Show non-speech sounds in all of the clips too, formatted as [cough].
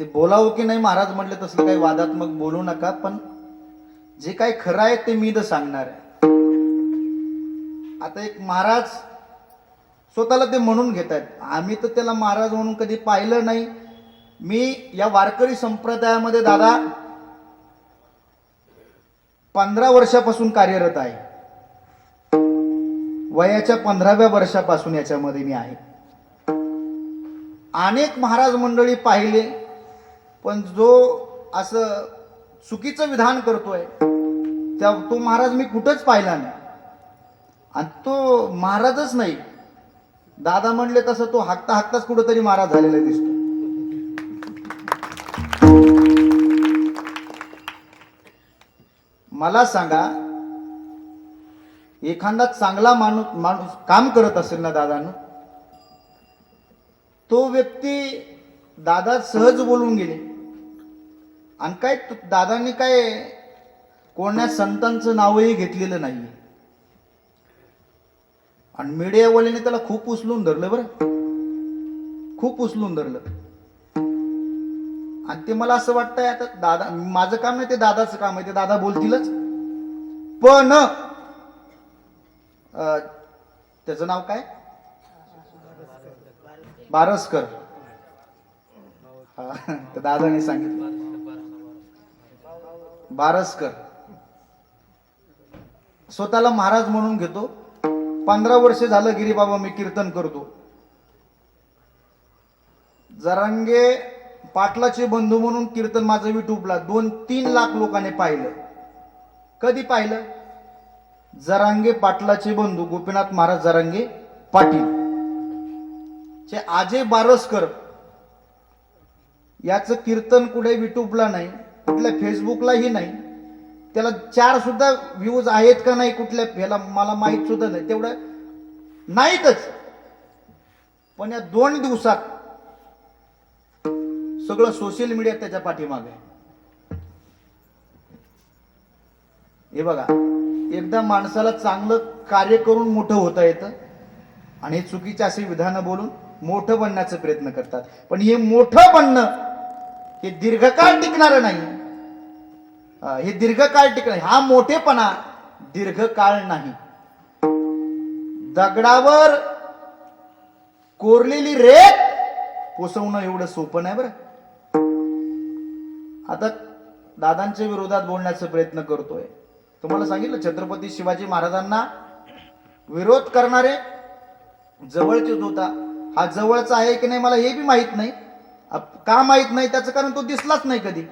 ते बोलावं की नाही महाराज म्हटले तसलं काही वादात्मक बोलू नका पण जे काही खरं आहे ते मी तर सांगणार आहे. आता एक महाराज स्वतःला ते म्हणून घेत आहेत. आम्ही तर त्याला महाराज म्हणून कधी पाहिलं नाही. मी या वारकरी संप्रदायामध्ये दादा पंधरा वर्षापासून कार्यरत आहे. वयाच्या पंधराव्या वर्षापासून याच्यामध्ये मी आहे. अनेक महाराज मंडळी पाहिले. पण जो असं चुकीचं विधान करतोय त्या तो महाराज मी कुठंच पाहिला नाही. आणि तो महाराजच नाही. दादा म्हणले तसं तो हाकता हाकताच कुठंतरी महाराज झालेला दिसतो. मला सांगा एखादा चांगला माणूस माणूस काम करत असेल ना दादानं तो व्यक्ती दादा सहज बोलून गेले. आणि काय दादांनी काय कोण्या संतांचं नावही घेतलेलं नाही आणि मीडियावाल्याने त्याला खूप उचलून धरलं बरं. खूप उचलून धरलं. आणि ते मला असं वाटतंय आता दादा माझं काम नाही ते दादाचं काम आहे ते दादा बोलतीलच. पण त्याचं नाव काय? बारसकर. [laughs] तर दादाने सांगितलं. बारसकर. स्वतःला महाराज म्हणून घेतो. पंधरा वर्ष झालं गिरीबाबा मी कीर्तन करतो. जरांगे पाटलाचे बंधू म्हणून कीर्तन माझं युट्यूबला दोन तीन लाख लोकांनी पाहिलं. कधी पाहिलं? जरांगे पाटलाचे बंधू गोपीनाथ महाराज जरांगे पाटील. चे आजे बारसकर याचं कीर्तन कुठे युट्यूबला नाही. कुठल्या फेसबुकलाही नाही. त्याला चार सुद्धा व्ह्यूज आहेत का नाही कुठल्या ह्याला मला माहीत सुद्धा नाही. तेवढं नाहीतच. पण या दोन दिवसात सगळं सोशल मीडिया त्याच्या पाठीमागे आहे. हे बघा एकदा माणसाला चांगलं कार्य करून मोठं होता येतं आणि हे चुकीचे असे विधानं बोलून मोठं बनण्याचा प्रयत्न करतात. पण हे मोठं बनणं हे दीर्घकाळ टिकणार नाही. हे दीर्घकाळ टिकणं हा मोठेपणा दीर्घकाळ नाही. दगडावर कोरलेली रेत पोसवणं एवढं सोपं नाही बरं. आता दादांच्या विरोधात बोलण्याचा प्रयत्न करतोय. तुम्हाला सांगितलं छत्रपती शिवाजी महाराजांना विरोध करणारे जवळचे होता. हा जवळचा आहे की नाही मला हे बी माहीत नाही. का माहीत नाही? त्याचं कारण तो दिसलाच नाही कधी.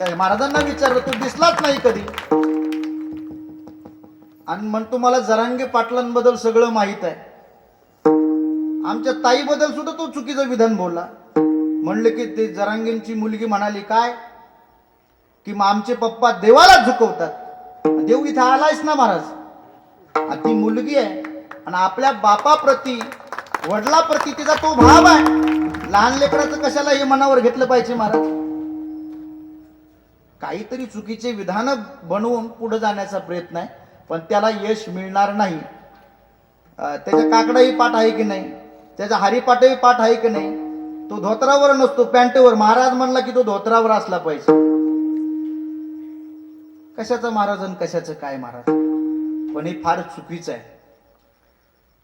महाराजांना विचारलं तू दिसलाच नाही कधी? आणि म्हणतो मला जरांगे पाटलांबद्दल सगळं माहीत आहे. आमच्या ताईबद्दल सुद्धा तो चुकीचं विधान बोलला. म्हणलं की ते जरांगेंची मुलगी म्हणाली काय? की मग आमचे पप्पा देवाला झुकवतात. देव इथं आलायच ना महाराज? ती मुलगी आहे. आणि आपल्या बापाप्रती वडिलाप्रती तिचा तो भाव आहे. लहान लेकराचं कशाला हे मनावर घेतलं पाहिजे महाराज? काहीतरी चुकीचे विधान बनवून पुढे जाण्याचा प्रयत्न आहे पण त्याला यश मिळणार नाही. त्याच्या काकडाही पाठ आहे की नाही? त्याचा हरिपाठही पाठ आहे की नाही? तो धोत्रावर नसतो पॅन्टवर. महाराज म्हणला की तो धोत्रावर असला पाहिजे. कशाचा महाराज आणि कशाचं काय महाराज? पण हे फार चुकीचं आहे.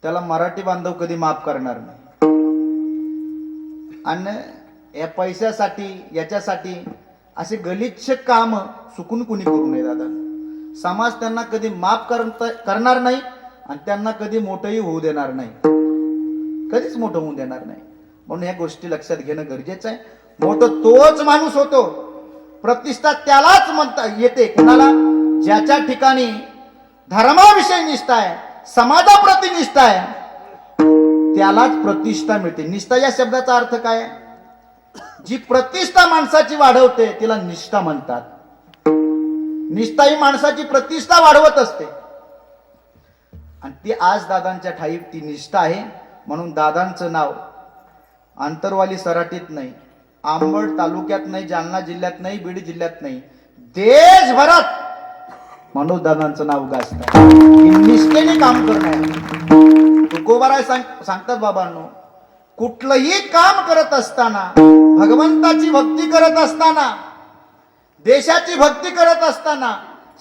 त्याला मराठी बांधव कधी माफ करणार नाही. आणि या पैशासाठी याच्यासाठी असे गलिच्छ काम चुकून कुणी करू नये दादा. समाज त्यांना कधी माफ करणार नाही आणि त्यांना कधी मोठंही होऊ देणार नाही. कधीच मोठं होऊ देणार नाही. म्हणून या गोष्टी लक्षात घेणं गरजेचं आहे. मोठं तोच माणूस होतो. प्रतिष्ठा त्यालाच म्हणता येते. कुणाला? ज्याच्या ठिकाणी धर्माविषयी निष्ठा आहे समाजाप्रती निष्ठा आहे त्यालाच प्रतिष्ठा मिळते. निष्ठा या शब्दाचा अर्थ काय आहे? जी प्रतिष्ठा माणसाची वाढवते तिला निष्ठा म्हणतात. निष्ठा ही माणसाची प्रतिष्ठा वाढवत असते. आणि ती आज दादांच्या ठाई ती निष्ठा आहे म्हणून दादांचं नाव आंतरवाली सराटीत नाही आंबड तालुक्यात नाही जालना जिल्ह्यात नाही बीड जिल्ह्यात नाही देशभरात मनोज दादांचं नाव गाजत निष्ठेने काम करणार. तुकोबाराय सांग सांगतात बाबांनो कुठलंही काम करत असताना भगवंताची भक्ती करत असताना देशाची भक्ती करत असताना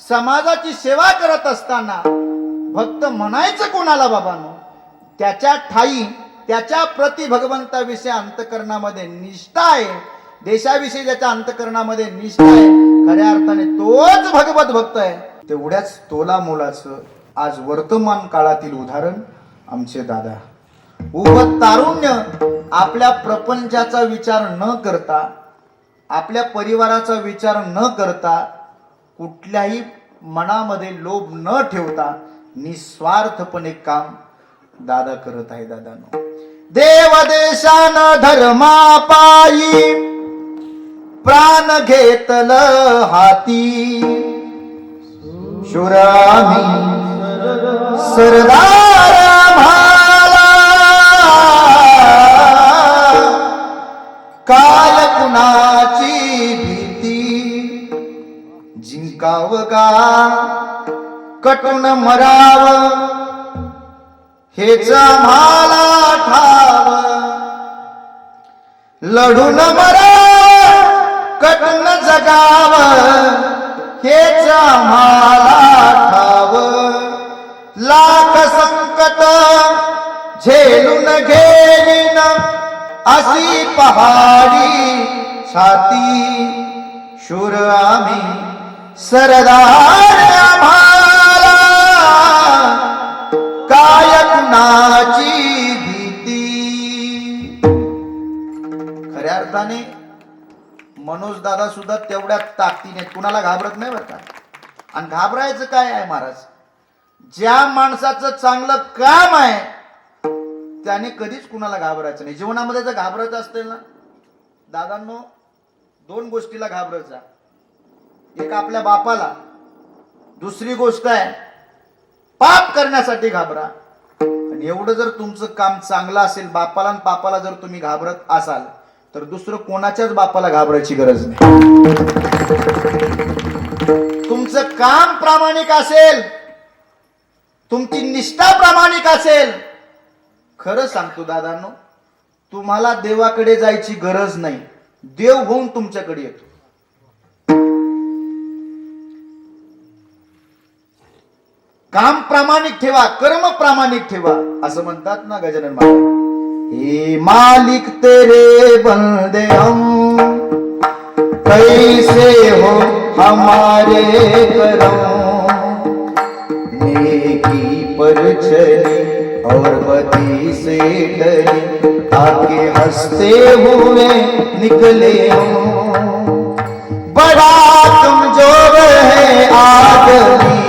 समाजाची सेवा करत असताना भक्त म्हणायचं कोणाला बाबांनो? त्याच्या ठाई त्याच्या प्रति भगवंताविषयी अंतकरणामध्ये निष्ठा आहे. देशाविषयी ज्याच्या अंतकरणामध्ये निष्ठा आहे खऱ्या अर्थाने तोच भगवत भक्त आहे. तेवढ्याच तोला मोलाचं आज वर्तमान काळातील उदाहरण आमचे दादा उभं तारुण्य आपल्या प्रपंचाचा विचार न करता आपल्या परिवाराचा विचार न करता कुठल्याही मनामध्ये लोभ न ठेवता निस्वार्थपणे काम दादा करत आहे दादानो. देव देशान प्राण घेतल हाती. शुरामी सरदार काय कुणाची भीती. जिंकाव गा कटून मराव. हेच आम्हाला ठाव लढून मरा कटून जगाव. हेच आम्हाला ठाव लाख संकट झेलून घेईन. अशी पहाडी छाती. शूर आम्ही सरदार आम्हाला. काय भीती. खऱ्या अर्थाने मनोज दादा सुद्धा तेवढ्या ताकदीने कुणाला घाबरत नाही बरं का? आणि घाबरायचं काय आहे महाराज? ज्या माणसाचं चांगलं काम आहे त्याने कधीच कुणाला घाबरायचं नाही. जीवनामध्ये जर घाबरायचं असतील ना दादांनो दोन गोष्टीला घाबरायचा एक आपल्या बापाला दुसरी गोष्ट आहे पाप करण्यासाठी घाबरा. आणि एवढं जर तुमचं काम चांगलं असेल बापाला आणि पापाला जर तुम्ही घाबरत असाल तर दुसरं कोणाच्याच बापाला घाबरायची गरज नाही. तुमचं काम प्रामाणिक असेल तुमची निष्ठा प्रामाणिक असेल खरं सांगतो दादांनो तुम्हाला देवाकडे जायची गरज नाही. देव होऊन तुमच्याकडे येतो. काम प्रामाणिक ठेवा कर्म प्रामाणिक ठेवा असं म्हणतात ना गजानन महाराज. हे मालिक तेरे बंदे हम कैसे हो हमारे करम? नेकी पर बदी से डरी आगे हँसते हुए निकले हम। बड़ा कमज़ोर है आदमी।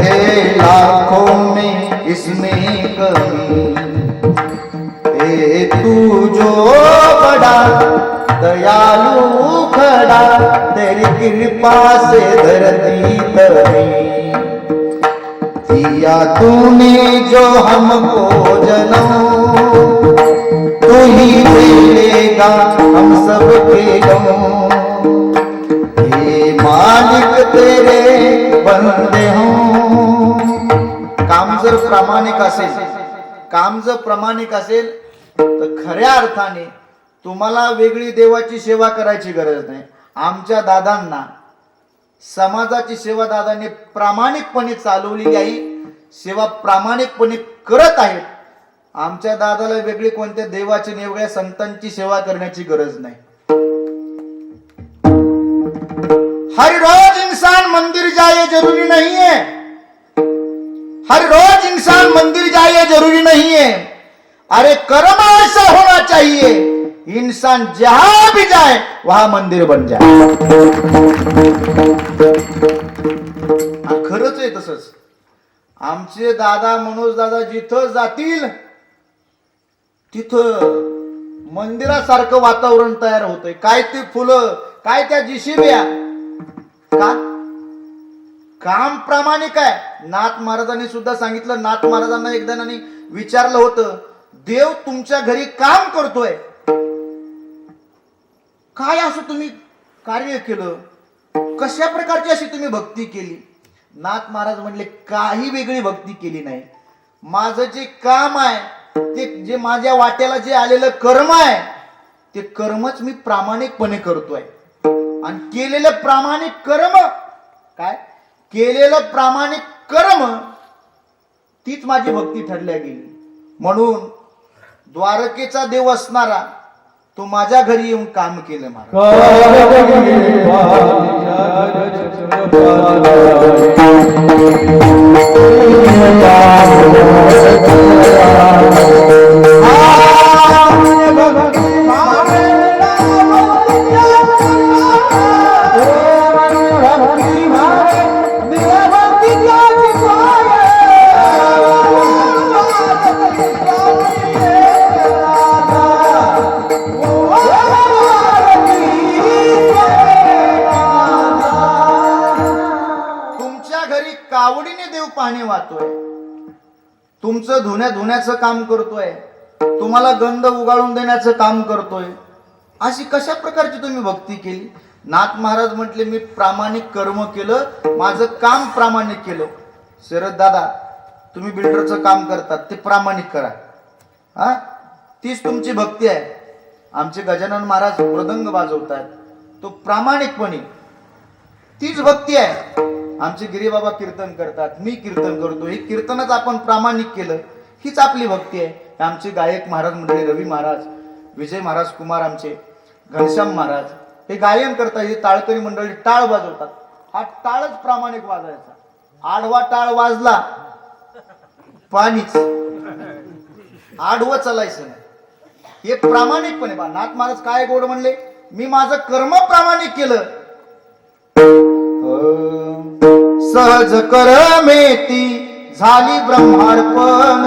है लाखों में इसमें कमी। ए तू जो बड़ा, दयालु खड़ा, तेरी कृपा से धरती तरी दिया तूने जो हमको जन्म तू ही मिलेगा हम सबके गम। ये मालिक तेरे बंदे काम जर प्रामाणिक असेल काम जर प्रामाणिक असेल तर खऱ्या अर्थाने तुम्हाला वेगळी देवाची सेवा करायची गरज नाही. आमच्या दादांना समाजाची सेवा दादांनी प्रामाणिकपणे चालवली आहे सेवा प्रामाणिकपणे करत आहेत. आमच्या दादाला वेगळी कोणत्या देवाची वेगळ्या संतांची सेवा करण्याची गरज नाही. हर रोज इंसान मंदिर जाए जरूरी नहीं है हर रोज इंसान मंदिर जाए जरूरी नहीं है अरे कर्म ऐसा होना चाहिए इंसान जहां भी जाए वहां मंदिर बन जाए खरंच आहे तसंच. आमचे दादा मनोज दादा जिथं जातील तिथं मंदिरासारखं वातावरण तयार होतंय. काय ते फुलं काय त्या जिशिब्या? का? काम प्रामाणिक आहे. नाथ महाराजांनी सुद्धा सांगितलं नाथ महाराजांना एकदा विचारलं होतं देव तुमच्या घरी काम करतोय. काय असं तुम्ही कार्य केलं? कशा प्रकारची अशी तुम्ही भक्ती केली? नाथ महाराज म्हणले काही वेगळी भक्ती केली नाही माझं जे काम आहे ते जे माझ्या वाट्याला जे आलेलं कर्म आहे ते कर्मच मी प्रामाणिकपणे करतोय आणि केलेलं प्रामाणिक कर्म काय केलेलं प्रामाणिक कर्म तीच माझी भक्ती ठरल्या गेली म्हणून द्वारकेचा देव असणारा तो माझ्या घरी येऊन काम केलं मला तुमच्या तुमचं धुण्या धुण्याचं काम करतोय. तुम्हाला गंध उगाळून देण्याचं काम करतोय. अशी कशा प्रकारची तुम्ही भक्ती केली? नाथ महाराज म्हटले मी प्रामाणिक कर्म केलं माझं काम प्रामाणिक केलं. शरद दादा तुम्ही बिल्डरचं काम करतात ते प्रामाणिक करा. हा? तीच तुमची भक्ती आहे. आमचे गजानन महाराज मृदंग वाजवतात तो प्रामाणिकपणे तीच भक्ती आहे. आमचे गिरीबाबा कीर्तन करतात मी कीर्तन करतो. हे कीर्तनच आपण प्रामाणिक केलं. हीच आपली भक्ती आहे. आमचे गायक महाराज म्हणजे रवी महाराज विजय महाराज कुमार आमचे घनश्याम महाराज हे गायन करतात हे ताळकरी मंडळी टाळ वाजवतात. हा टाळच प्रामाणिक वाजायचा. आडवा टाळ वाजला पाणीच. आडवं चालायचं नाही. हे प्रामाणिकपणे बा नाथ महाराज काय गोड म्हणले? मी माझं कर्म प्रामाणिक केलं. सहज कर मेती झाली ब्रह्मार्पण.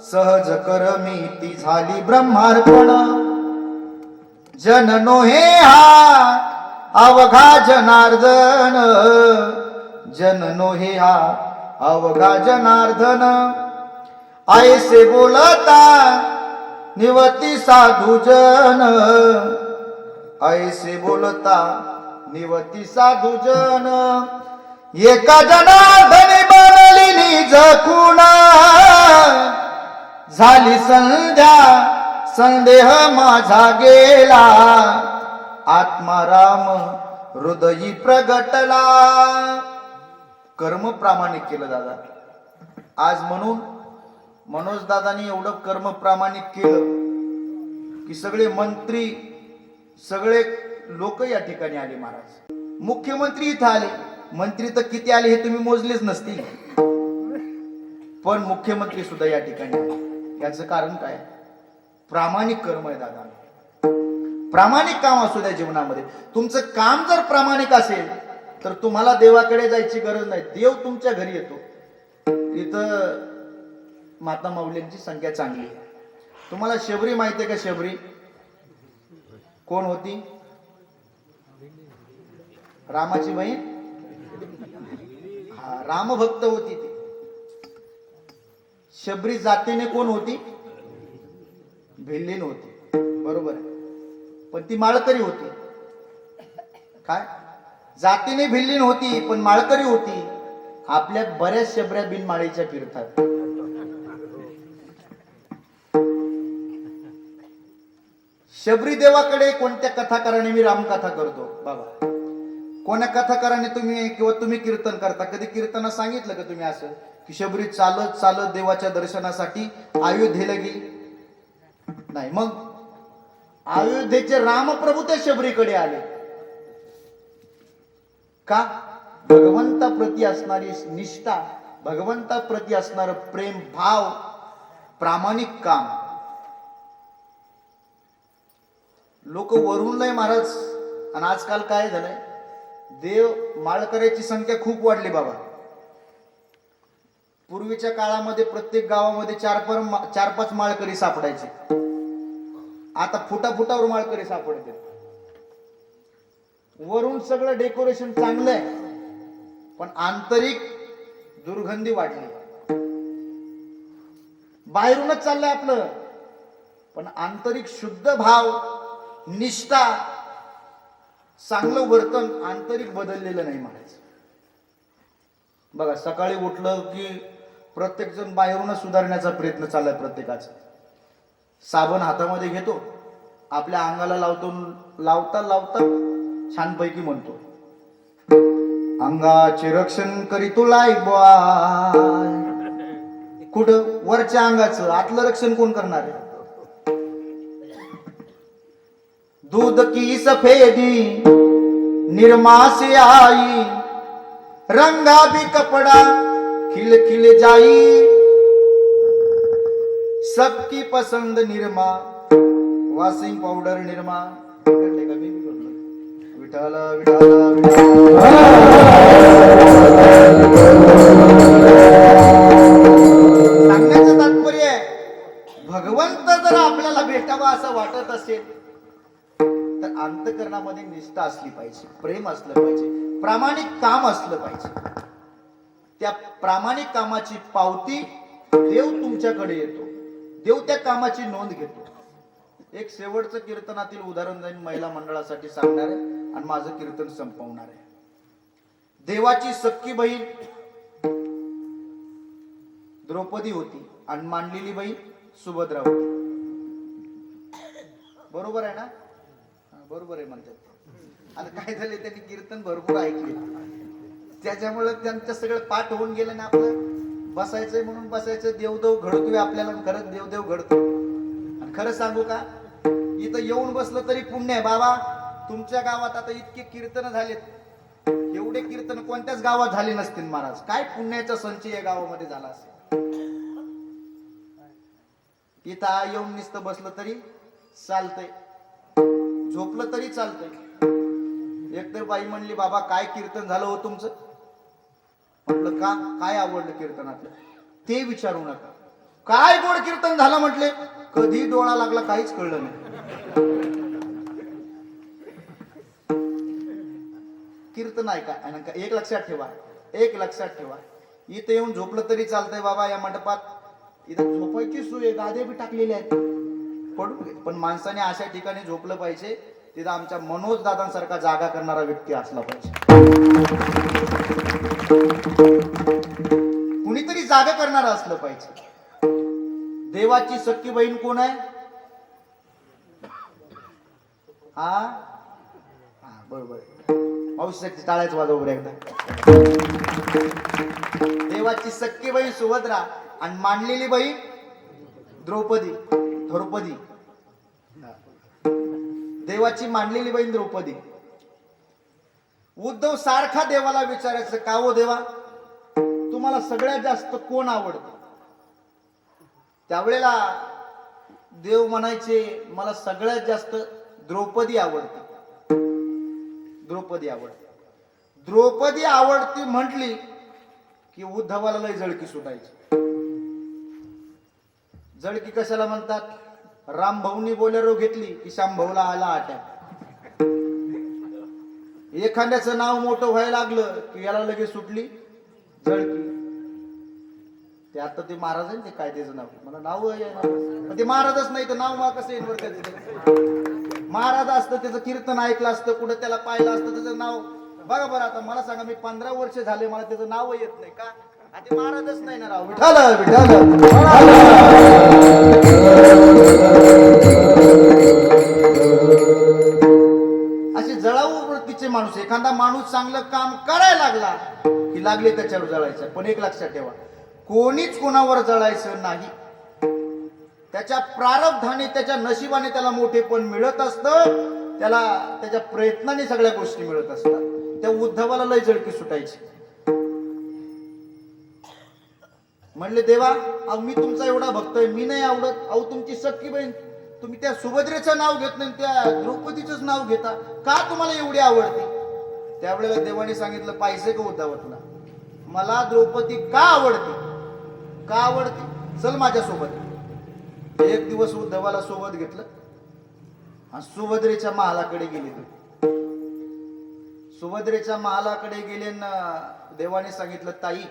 सहज कर मेती झाली ब्रह्मार्पण. जन नोहे हा अवघा जनार्दन. जन नोहे हा अवघा जनार्दन. आयसे बोलता निवती साधू जन. ऐसे बोलता निवती साधू जन. एका जनार्दनी बनली निज कुणा झाली संध्या संदेह माझा गेला. आत्माराम हृदयी प्रगटला. कर्म प्रामाणिक केलं दादा. आज म्हणून मनोज दादानी एवढं कर्म प्रामाणिक केलं की सगळे मंत्री सगळे लोक या ठिकाणी आले महाराज. मुख्यमंत्री इथं आले. मंत्री तर किती आले हे तुम्ही मोजलेच नसतील. पण मुख्यमंत्री सुद्धा या ठिकाणी आले. याचं कारण काय? प्रामाणिक कर्म आहे दादा. प्रामाणिक काम असू द्या जीवनामध्ये. तुमचं काम जर प्रामाणिक असेल तर तुम्हाला देवाकडे जायची गरज नाही. देव तुमच्या घरी येतो. इथं माता माऊलींची संख्या चांगली आहे. तुम्हाला शबरी माहिती आहे का शबरी? कोण होती? रामाची बहीण? हा रामभक्त होती ती. शबरी जातीने कोण होती? भिल्लीन होती. बरोबर. आहे पण ती माळकरी होती. काय? जातीने भिल्लीन होती पण माळकरी होती. आपल्या बऱ्याच शबऱ्या बिनमाळीच्या फिरतात. शबरी देवाकडे कोणत्या कथाकाराने मी रामकथा करतो? बाबा. कोण्या कथाकाराने तुम्ही किंवा तुम्ही कीर्तन करता? कधी कीर्तना सांगितलं का तुम्ही असं? की शबरी चालत चालत देवाच्या दर्शनासाठी अयोध्येला गेली? नाही मग? अयोध्येचे रामप्रभू त्या शबरीकडे आले. का? भगवंताप्रती असणारी निष्ठा भगवंताप्रती असणार प्रेम भाव प्रामाणिक काम. लोक वरून महाराज आणि आजकाल काय झालंय? देव माळकऱ्याची संख्या खूप वाढली बाबा. पूर्वीच्या काळामध्ये प्रत्येक गावामध्ये चार पर चार पाच माळकरी सापडायचे. आता फुटा फुटावर माळकरी सापडते. वरून सगळं डेकोरेशन चांगलं आहे. पण आंतरिक दुर्गंधी वाढली. बाहेरूनच चाललंय आपलं. पण आंतरिक शुद्ध भाव निष्ठा चांगलं वर्तन आंतरिक बदललेलं नाही म्हणायचं. बघा सकाळी उठलं की प्रत्येकजण बाहेरूनच सुधारण्याचा प्रयत्न चाललाय प्रत्येकाचा. साबण हातामध्ये घेतो आपल्या अंगाला लावतो लावता लावता छानपैकी म्हणतो. अंगाचे रक्षण करीतो लाईक बॉय कुठं? वरच्या अंगाचं. आतलं रक्षण कोण करणार आहे? दूध की सफेदी निरमा से आई। रंगा भी कपड़ा खिल खिल जाई। सबकी पसंद निरमा वॉशिंग पावडर निरमा। विठाला विठाला सांगण्याचं तात्पर्य आहे भगवंत जर आपल्याला भेटावा असं वाटत असेल अंतकरणामध्ये निष्ठा असली पाहिजे प्रेम असलं पाहिजे प्रामाणिक काम असलं पाहिजे. त्या प्रामाणिक कामाची पावती देव तुमच्याकडे येतो. देव त्या कामाची नोंद घेतो. एक शेवटचं कीर्तनातील उदाहरण जाईन महिला मंडळासाठी सांगणार आहे आणि माझं कीर्तन संपवणार आहे. देवाची सक्की बहीण द्रौपदी होती आणि मांडलेली बहीण सुभद्रा होती. बरोबर आहे ना? बरोबर आहे म्हणतात आता काय झाले त्यांनी कीर्तन भरपूर ऐकले. त्याच्यामुळे त्यांचं सगळं पाठ होऊन गेलं ना आपलं. बसायचंय म्हणून बसायचं देवदेव घडतोय आपल्याला खरंच देवदेव घडतो आणि खरं सांगू का? इथं येऊन बसलं तरी पुण्य आहे. बाबा तुमच्या गावात आता इतके कीर्तन झालेत. एवढे कीर्तन कोणत्याच गावात झाले नसतील महाराज. काय पुण्याचा संचय या गावामध्ये झाला असेल? इथं येऊन नुसतं बसलं तरी चालतंय. झोपलं तरी चालतंय. एकतर बाई म्हणली बाबा काय कीर्तन झालं हो तुमचं? म्हटलं का काय आवडलं कीर्तनातलं? ते विचारू नका. काय गोड कीर्तन झालं? म्हटले कधी डोळा लागला काहीच कळलं नाही. कीर्तन ऐका आणि एक लक्षात ठेवा एक लक्षात ठेवा. इथं येऊन झोपलं तरी चालतंय बाबा या मंडपात. इथं झोपायची सोय गादे बी टाकलेल्या आहेत. पडू पण माणसाने अशा ठिकाणी झोपलं पाहिजे तिथं आमच्या मनोज दादांसारखा जागा करणारा व्यक्ती असला पाहिजे. कुणीतरी जागा करणारा असलं पाहिजे. देवाची सख्खी बहीण कोण आहे? हा? हा बरोबर. औषधाची टाळ्याच वाजव बरं एकदा. देवाची सख्खी बहीण सुभद्रा आणि मांडलेली बहीण द्रौपदी द्रौपदी. देवाची मांडलेली बहीण द्रौपदी. उद्धव सारखा देवाला विचारायचं का हो देवा? तुम्हाला सगळ्यात जास्त कोण आवडतं? त्यावेळेला देव म्हणायचे मला सगळ्यात जास्त द्रौपदी आवडते द्रौपदी आवडते द्रौपदी आवडती म्हटली की उद्धवाला लय जळकी सुटायची. जळकी कशाला म्हणतात? राम भाऊनी बोलेरो घेतली की श्यामभाऊला आला अटॅक एखाद्याचं नाव मोठं व्हायला लागलं की याला लगेच सुटली झळकी. ते आता ते महाराज आहे ते काय त्याचं नाव. मला नाव ते महाराजच नाही तर नाव मला कसं येईल महाराज असतं त्याचं कीर्तन ऐकलं असतं कुठं त्याला पाहिलं असतं त्याचं नाव. बघा बरं आता मला सांगा मी पंधरा वर्ष झाले मला त्याचं नाव येत नाही. का? आ नाही ना राव. विठाल विठाल असे जळाऊ वृत्तीचे माणूस एखादा माणूस चांगलं काम करायला लागला की लागले त्याच्यावर जळायचं. पण एक लक्षात ठेवा कोणीच कोणावर जळायचं नाही. त्याच्या प्रारब्धाने त्याच्या नशिबाने त्याला मोठे पण मिळत असतं त्याला त्याच्या प्रयत्नाने सगळ्या गोष्टी मिळत असतात. त्या उद्धवाला लय जळकी सुटायची. म्हणले देवा अहो मी तुमचा एवढा भक्त आहे मी नाही आवडत. अहो तुमची सख्खी बहीण तुम्ही त्या सुभद्रेचं नाव घेत नाही त्या द्रौपदीचंच नाव घेता. का तुम्हाला एवढी आवडते? त्यावेळेला देवाने सांगितलं पाहिजे का होता तुला. मला द्रौपदी का आवडते? का आवडते? चल माझ्यासोबत. एक दिवस उद्धवाला सोबत घेतलं. आणि सुभद्रेच्या महालाकडे गेले ते. सुभद्रेच्या महालाकडे गेले ना देवाने सांगितलं ताई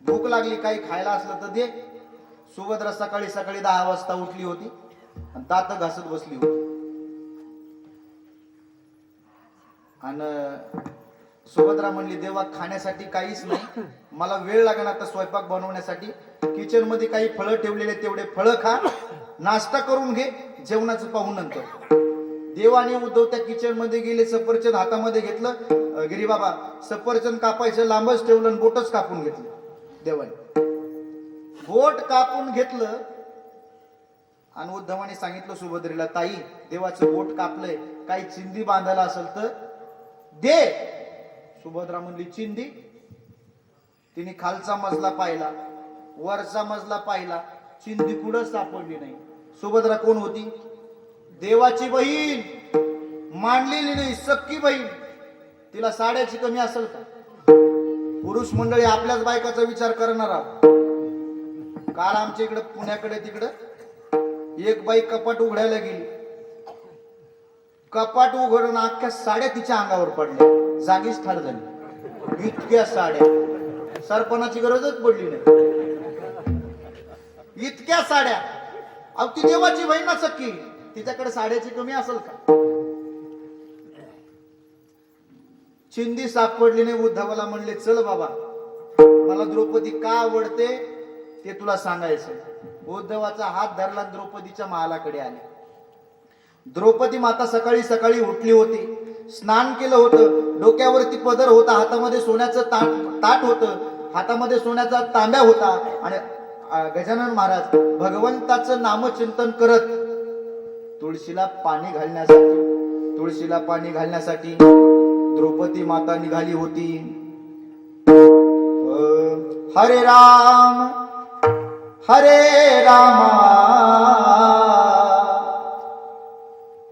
भूक लागली काही खायला असलं तर दे. सुभद्रा सकाळी सकाळी दहा वाजता उठली होती. आणि दात घासत बसली होती. आणि सुभद्रा म्हणली देवा खाण्यासाठी काहीच नाही. मला वेळ लागणार आता स्वयंपाक बनवण्यासाठी. किचनमध्ये काही फळं ठेवलेले तेवढे फळं खा. नाश्ता करून घे. जेवणाचं पाहून नंतर. देवाने उद्धव त्या किचनमध्ये गेले सफरचंद हातामध्ये घेतलं. गिरीबाबा सफरचंद कापायचं लांबच ठेवलं आणि बोटच कापून घेतलं. देवाने. बोट कापून घेतलं आणि उद्धवाने सांगितलं सुभद्रेला ताई देवाचं बोट कापलंय. काही चिंदी बांधायला असेल तर दे. सुभद्रा म्हणली चिंदी? तिने खालचा मजला पाहिला वरचा मजला पाहिला. चिंदी कुठं सापडली नाही. सुभद्रा कोण होती? देवाची बहीण. मांडलेली नाही सक्की बहीण. तिला साड्याची कमी असेल का? पुरुष मंडळी आपल्याच बायकाचा विचार करणार आहोत. काल आमच्या इकडे पुण्याकडे तिकडं एक बाई कपाट उघडायला गेली. कपाट उघडून अख्ख्या साड्या तिच्या अंगावर पडल्या. जागीच ठार झाली. इतक्या साड्या. सरपणाची गरजच पडली नाही. इतक्या साड्या. अहो ती देवाची बहीण ना सक्की तिच्याकडे साड्याची कमी असेल का? चिंदी सापडली नाही उद्धवाला म्हणले चल बाबा मला द्रौपदी का आवडते ते तुला सांगायचं उद्धवाचा हात धरला द्रौपदीच्या महालाकडे आले. द्रौपदी माता सकाळी सकाळी उठली होती. स्नान केलं होतं. डोक्यावरती पदर होता. हातामध्ये सोन्याचं ताट ताट होतं. हातामध्ये सोन्याचा तांब्या होता. आणि गजानन महाराज भगवंताचं नामचिंतन करत तुळशीला पाणी घालण्यासाठी तुळशीला पाणी घालण्यासाठी द्रौपदी माता निघाली होती. हरे राम हरे रामा.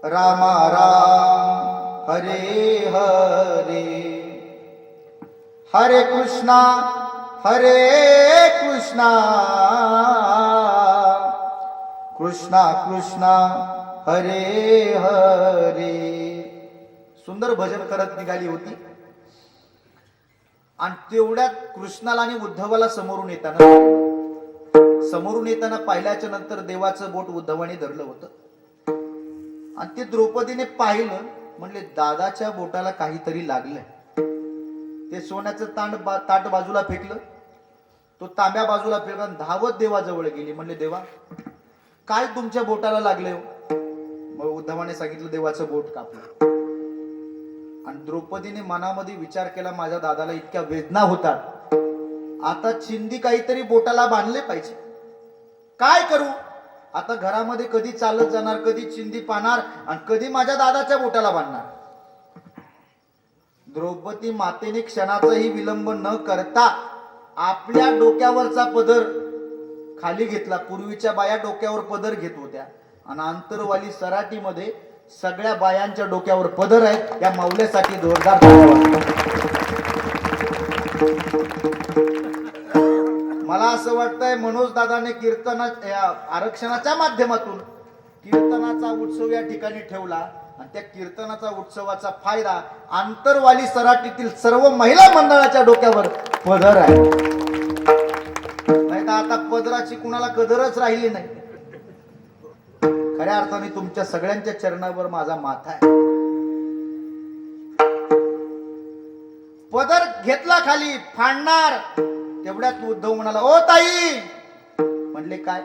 रामा राम हरे हरे. हरे कृष्णा हरे कृष्णा. कृष्णा कृष्णा हरे हरे. सुंदर भजन करत निघाली होती. आणि तेवढ्या कृष्णाला आणि उद्धवाला समोरून येताना समोरून येताना पाहिल्याच्या नंतर देवाचं बोट उद्धवाने धरलं होतं. आणि ते द्रौपदीने पाहिलं म्हणले दादाच्या बोटाला काहीतरी लागलंय. ते सोन्याचं तांड बा- ताट बाजूला फेकलं. तो तांब्या बाजूला फेकला धावत देवाजवळ गेली. म्हणले देवा काय तुमच्या बोटाला लागले हो? मग उद्धवाने सांगितलं देवाचं बोट कापलं. आणि द्रौपदीने मनामध्ये विचार केला माझ्या दादाला इतक्या वेदना होतात. आता चिंदी काहीतरी बोटाला बांधले पाहिजे. काय करू? आता घरामध्ये कधी चालत जाणार कधी चिंदी पाहणार आणि कधी माझ्या दादाच्या बोटाला बांधणार? द्रौपदी मातेने क्षणाचाही विलंब न करता आपल्या डोक्यावरचा पदर खाली घेतला. पूर्वीच्या बाया डोक्यावर पदर घेत होत्या. आणि आंतरवाली सराटीमध्ये सगळ्या बायांच्या डोक्यावर पदर आहेत या माऊल्यासाठी जोरदार मला असं वाटतंय मनोज दादाने कीर्तना या आरक्षणाच्या माध्यमातून कीर्तनाचा उत्सव या ठिकाणी ठेवला. आणि त्या कीर्तनाचा उत्सवाचा फायदा आंतरवाली सराटीतील सर्व महिला मंडळाच्या डोक्यावर पदर आहे. नाही तर आता पदराची कुणाला कदरच राहिली नाही. खऱ्या अर्थाने तुमच्या सगळ्यांच्या चरणावर माझा माथा आहे. पदर घेतला खाली फाडणार. तेवढ्यात उद्धव म्हणाला ओ ताई! म्हणले काय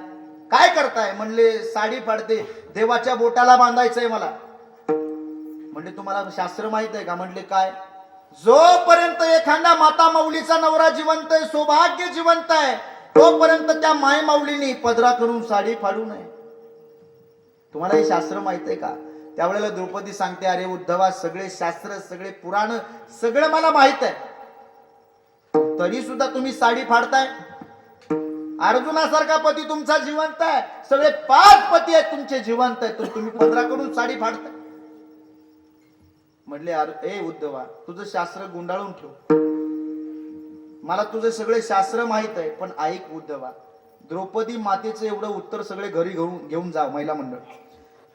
काय करताय? म्हणले साडी फाडते. देवाच्या बोटाला बांधायचंय मला. म्हणले तुम्हाला शास्त्र माहीत आहे का? म्हणले काय? जोपर्यंत एखाद्या माता माऊलीचा नवरा जिवंत आहे सौभाग्य जिवंत आहे तोपर्यंत त्या माय माऊलीने पदरा करून साडी फाडू नये. तुम्हाला हे शास्त्र माहीत आहे का? त्यावेळेला द्रौपदी सांगते अरे उद्धवा सगळे शास्त्र सगळे पुराण सगळं मला माहीत आहे. तरी सुद्धा तुम्ही साडी फाडताय. अर्जुनासारखा पती तुमचा जिवंत आहे. सगळे पाच पती आहेत तुमचे जिवंत आहेत. तर तुम्ही पंधरा साडी फाडताय. म्हटले ए उद्धवा तुझं शास्त्र गुंडाळून ठेव. मला तुझे सगळे शास्त्र माहीत आहे. पण ऐक उद्धवा द्रौपदी मातेचं एवढं उत्तर सगळे घरी घेऊन घेऊन जा महिला मंडळ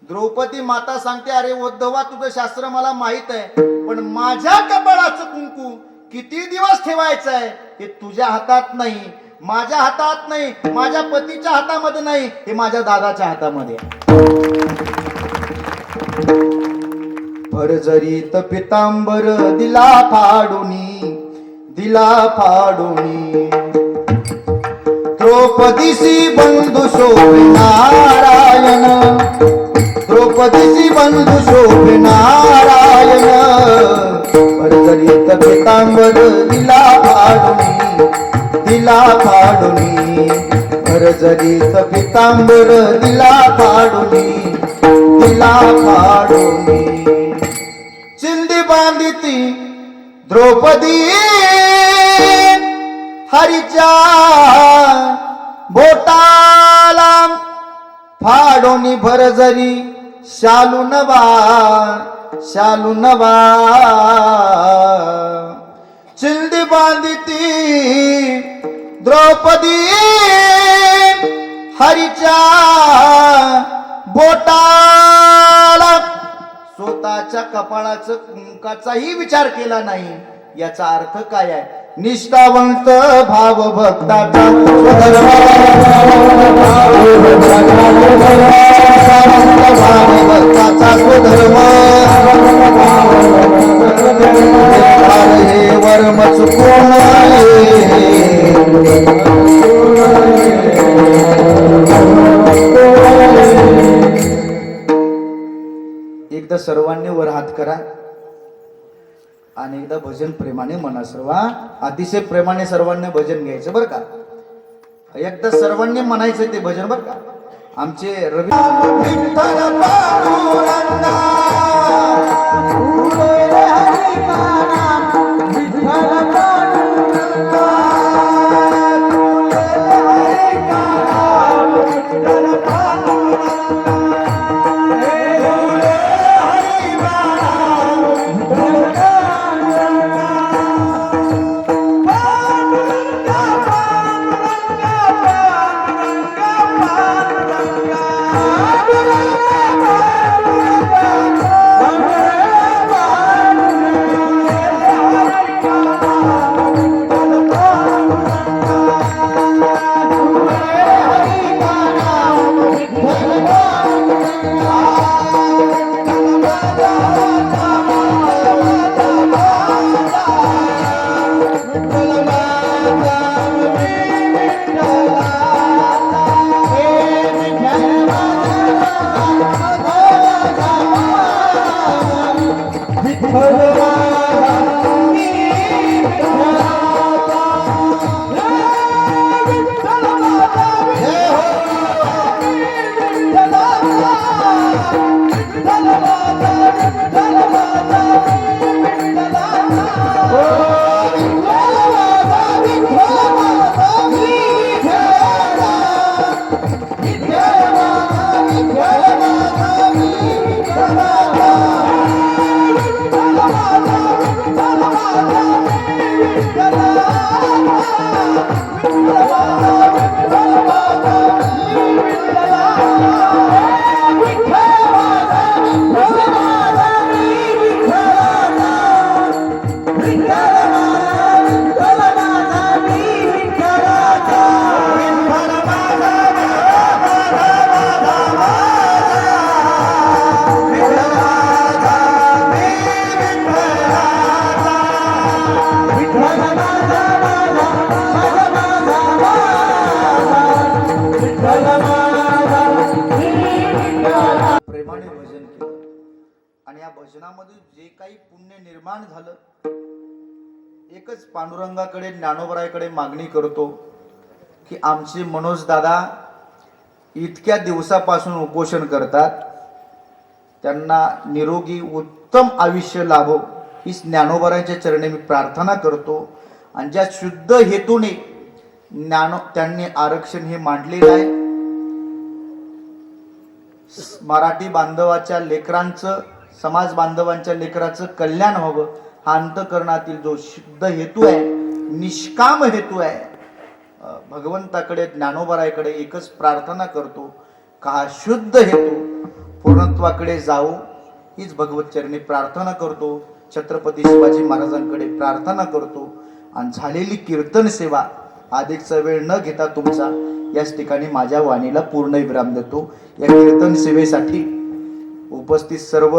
द्रौपदी माता सांगते अरे उद्धवा तुझं शास्त्र मला माहीत आहे पण माझ्या कपाळाचं कुंकू किती दिवस ठेवायचं आहे हे तुझ्या हातात नाही माझ्या हातात नाही माझ्या पतीच्या हातामध्ये नाही हे माझ्या दादाच्या हातामध्ये आहे. भरजरीत पितांबर दिला फाडूनी दिला फाडूनी द्रौपदीशी बंधू शोभे नारायण। द्रौपदीशी बंधू शोभे नारायण। भरजरीत पितांबर दिला फाडुनी दिला फाडुनी। भरजरीत पितांबर दिला फाडुनी दिला फाडुनी। चिंदी बांधिती द्रौपदी। हरीच्या बोटाला फाडोनी भरजरी शालू नवा शालू नवा चिंदी बांधिती द्रौपदी हरीच्या बोटाला स्वतःच्या कपाळाचं कुंकाचाही विचार केला नाही. याचा अर्थ काय आहे? निष्ठावंत भाव भक्ताचा भाव भक्ताचा स्वधर्म हे वर्म चुकून एकदा सर्वांनी वर हात करा. भजन प्रेमाने म्हणा सर्वा. अतिशय प्रेमाने सर्वांनी भजन घ्यायचं बरं का? एकदा सर्वांनी म्हणायचं ते भजन बरं का? आमचे रवी प्रेमाने एकच पांडुरंगाकडे ज्ञानोबरायकडे मागणी करतो की आमचे मनोज दादा इतक्या दिवसापासून उपोषण करतात त्यांना निरोगी उत्तम आयुष्य लाभो ही ज्ञानोबरायच्या चरणी मी प्रार्थना करतो. आणि ज्या शुद्ध हेतूने ज्ञानो त्यांनी आरक्षण हे मांडलेलं आहे मराठी बांधवाच्या लेकरांचं समाज बांधवांच्या लेकराचं कल्याण व्हावं. हा अंतकरणातील जो शुद्ध हेतू आहे निष्काम हेतू आहे भगवंताकडे ज्ञानोबरायकडे एकच प्रार्थना करतो का हा शुद्ध हेतू पूर्णत्वाकडे जाऊ हीच भगवतचरणी प्रार्थना करतो. छत्रपती शिवाजी महाराजांकडे प्रार्थना करतो. आणि झालेली कीर्तन सेवा अधिकचा वेळ न घेता तुमचा याच ठिकाणी माझ्या वाणीला पूर्ण विराम देतो. या कीर्तन सेवेसाठी उपस्थित सर्व